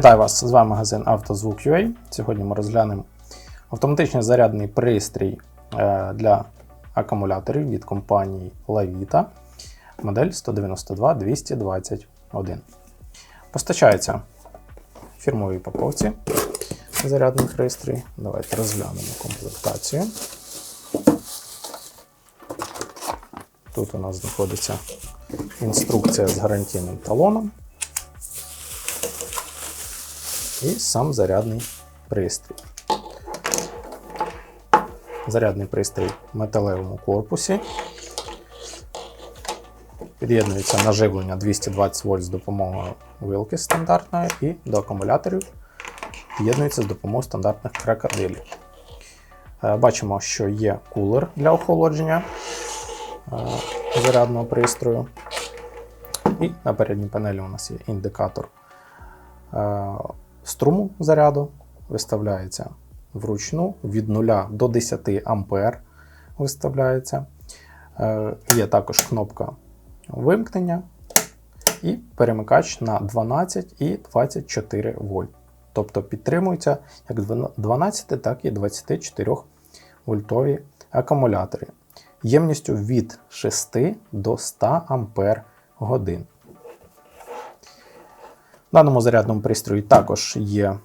Вітаю вас! З вами магазин «Автозвук.UA». Сьогодні ми розглянемо автоматичний зарядний пристрій е, для акумуляторів від компанії Lavita модель 192-221. Постачається в фірмовій упаковці зарядний пристрій. Давайте розглянемо комплектацію. Тут у нас знаходиться інструкція з гарантійним талоном і сам зарядний пристрій. Зарядний пристрій в металевому корпусі. Під'єднується на живлення 220 вольт з допомогою вилки стандартної і до акумуляторів під'єднується з допомогою стандартних крокодилів. Е, Бачимо, що є кулер для охолодження е, зарядного пристрою. І на передній панелі у нас є індикатор е, струму заряду. Виставляється вручну від 0 до 10 ампер. Виставляється. Е, Є також кнопка вимкнення і перемикач на 12 і 24 вольт. Тобто підтримуються як 12, так і 24 вольтові акумулятори ємністю від 6 до 100 ампер годин. В даному зарядному пристрої також є е,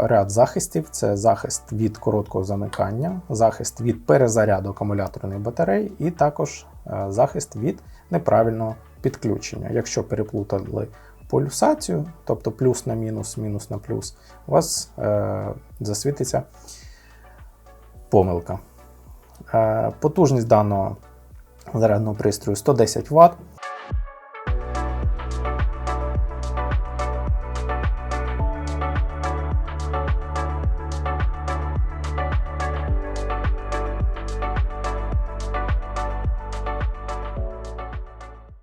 ряд захистів: це захист від короткого замикання, захист від перезаряду акумуляторної батареї, і також е, захист від неправильного підключення. Якщо переплутали полюсацію, тобто плюс на мінус, мінус на плюс, у вас е, засвітиться помилка. Потужність даного зарядного пристрою 110 Вт.